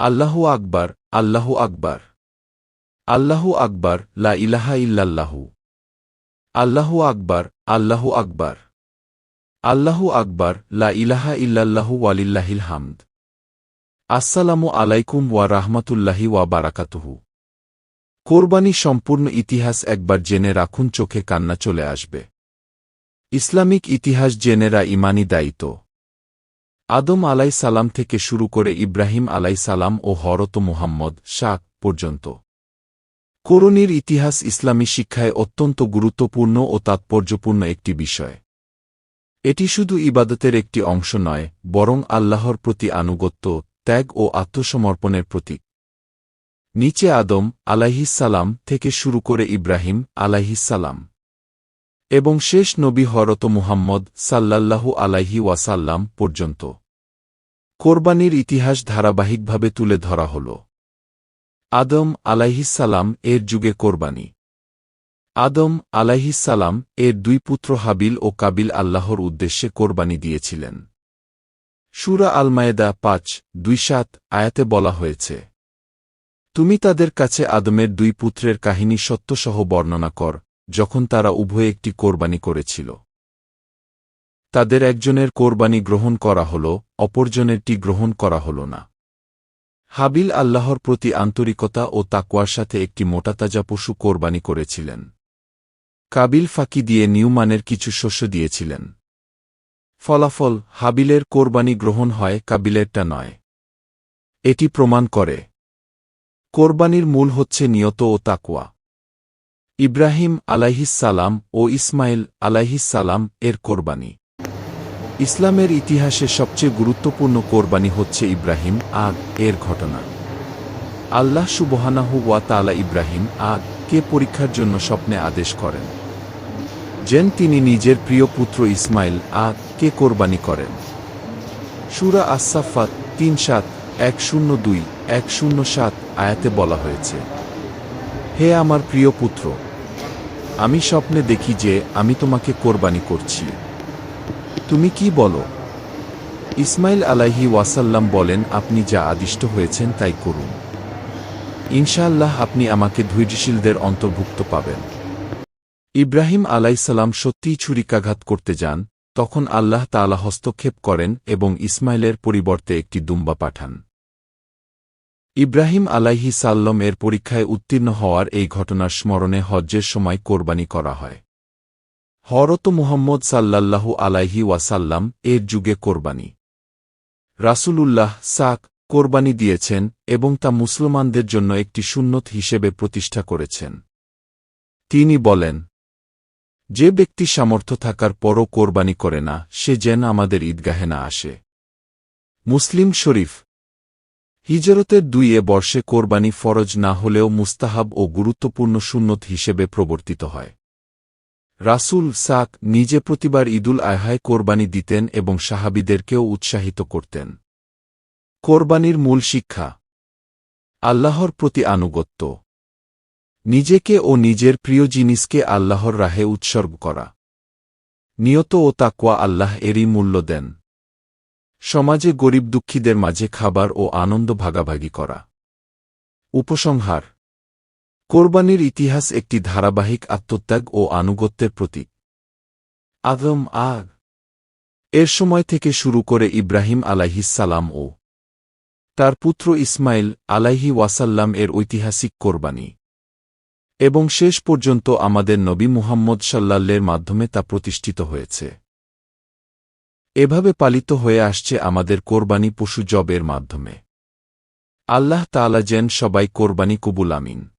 আল্লাহু আকবার আল্লাহু আকবার। আল্লাহু আকবার, লা ইলাহা ইল্লাল্লাহু। আল্লাহু আকবার আল্লাহু আকবার। আল্লাহু আকবার, লা ইলাহা ইল্লাল্লাহু ওয়ালিল্লাহিল হামদ। আসসালামু আলাইকুম ওয়া রাহমাতুল্লাহি ওয়া বারাকাতুহু। কোরবানি সম্পূর্ণ ইতিহাস একবার জেনে রাখুন, চোখে কান্না চলে আসবে। ইসলামিক ইতিহাস জেনেরা ইমানি দায়িত্ব। আদম আলাই সালাম থেকে শুরু করে ইব্রাহিম আলাই সালাম ও হরত মুহাম্মদ শাক পর্যন্ত। কোরনির ইতিহাস ইসলামী শিক্ষায় অত্যন্ত গুরুত্বপূর্ণ ও তাৎপর্যপূর্ণ একটি বিষয়। এটি শুধু ইবাদতের একটি অংশ নয়, বরং আল্লাহর প্রতি আনুগত্য, ত্যাগ ও আত্মসমর্পণের প্রতীক। নিচে আদম আলাইহিসালাম থেকে শুরু করে ইব্রাহিম আলাইহিসালাম এবং শেষ নবী হরত মুহাম্মদ সাল্লাল্লাহু আলাইহি ওয়াসাল্লাম পর্যন্ত। কোরবানির ইতিহাস ধারাবাহিকভাবে তুলে ধরা হল। আদম আলাইহিসালাম এর যুগে কোরবানি। আদম আলাইহিসালাম এর দুই পুত্র হাবিল ও কাবিল আল্লাহর উদ্দেশ্যে কোরবানি দিয়েছিলেন। সুরা আলমায়েদা পাঁচ, দুই সাত আয়াতে বলা হয়েছে, তুমি তাদের কাছে আদমের দুই পুত্রের কাহিনী সত্যসহ বর্ণনা কর, যখন তারা উভয়ে একটি কোরবানি করেছিল। তাদের একজনের কোরবানি গ্রহণ করা হল, অপরজনেরটি গ্রহণ করা হল না। হাবিল আল্লাহর প্রতি আন্তরিকতা ও তাকুয়ার সাথে একটি মোটাতাজা পশু কোরবানি করেছিলেন। কাবিল ফাঁকি দিয়ে নিউমানের কিছু শস্য দিয়েছিলেন। ফলাফল, হাবিলের কোরবানি গ্রহণ হয় কাবিলেরটা নয়। এটি প্রমাণ করে। কোরবানির মূল হচ্ছে নিয়ত ও তাকুয়া ইব্রাহিম আলাইহিস সালাম ও ইসমাইল আলাইহিসালাম এর কোরবানি। ইসলামের ইতিহাসে সবচেয়ে গুরুত্বপূর্ণ কোরবানি হচ্ছে ইব্রাহিম আগ এর ঘটনা। আল্লাহ সুবহানাহু ওয়া তালা ইব্রাহিম আগ কে পরীক্ষার জন্য স্বপ্নে আদেশ করেন। যেন তিনি নিজের প্রিয় পুত্র ইসমাইল আগ কে কোরবানি করেন। সুরা আসাফাত তিন সাত এক শূন্য দুই এক শূন্য সাত আয়াতে বলা হয়েছে, হে আমার প্রিয় পুত্র, আমি স্বপ্নে দেখি যে আমি তোমাকে কোরবানি করছি। তুমি কি বলো? ইসমাইল আলাহি ওয়াসাল্লাম বলেন, আপনি যা আদিষ্ট হয়েছেন তাই করুন। ইনশাআল্লাহ আপনি আমাকে ধৈর্যশীলদের অন্তর্ভুক্ত পাবেন। ইব্রাহিম আলাইসাল্লাম সত্যিই ছুরিকাঘাত করতে যান, তখন আল্লাহ তালা হস্তক্ষেপ করেন এবং ইসমাইলের পরিবর্তে একটি দুম্বা পাঠান। ইব্রাহিম আলাইহি সাল্লম এর পরীক্ষায় উত্তীর্ণ হওয়ার এই ঘটনার স্মরণে হজ্জের সময় কোরবানি করা হয়। হরত মুহম্মদ সাল্লাল্লাহু আলাইহি ওয়াসাল্লাম এর যুগে কোরবানি। রাসূলুল্লাহ সাক কোরবানি দিয়েছেন এবং তা মুসলমানদের জন্য একটি সুন্নত হিসেবে প্রতিষ্ঠা করেছেন। তিনি বলেন, যে ব্যক্তি সামর্থ্য থাকার পরও কোরবানি করে না, সে যেন আমাদের ঈদগাহে না আসে। মুসলিম শরীফ, হিজরতের দুই এ বর্ষে কোরবানি ফরজ না হলেও মুস্তাহাব ও গুরুত্বপূর্ণ সুন্নত হিসেবে প্রবর্তিত হয়। রাসুল সাক নিজে প্রতিবার ঈদুল আয়হায় কোরবানি দিতেন এবং সাহাবিদেরকেও উৎসাহিত করতেন। কোরবানির মূল শিক্ষা, আল্লাহর প্রতি আনুগত্য। নিজেকে ও নিজের প্রিয় জিনিসকে আল্লাহর রাহে উৎসর্গ করা। নিয়ত ও তাকুয়া আল্লাহ এরই মূল্য দেন। সমাজে গরিব দুঃখীদের মাঝে খাবার ও আনন্দ ভাগাভাগি করা। উপসংহার কোরবানির ইতিহাস একটি ধারাবাহিক আত্মত্যাগ ও আনুগত্যের প্রতীক। আদম আগ এর সময় থেকে শুরু করে ইব্রাহিম আলাইহিসালাম ও তার পুত্র ইসমাইল আলাইহি ওয়াসাল্লাম এর ঐতিহাসিক কোরবানি। এবং শেষ পর্যন্ত আমাদের নবী মুহাম্মদ সাল্লাল্লের মাধ্যমে তা প্রতিষ্ঠিত হয়েছে। এভাবে পালিত হয়ে আসছে আমাদের কোরবানি পশু জবের মাধ্যমে। আল্লাহ তালা যেন সবাই কোরবানি কবুল আমিন।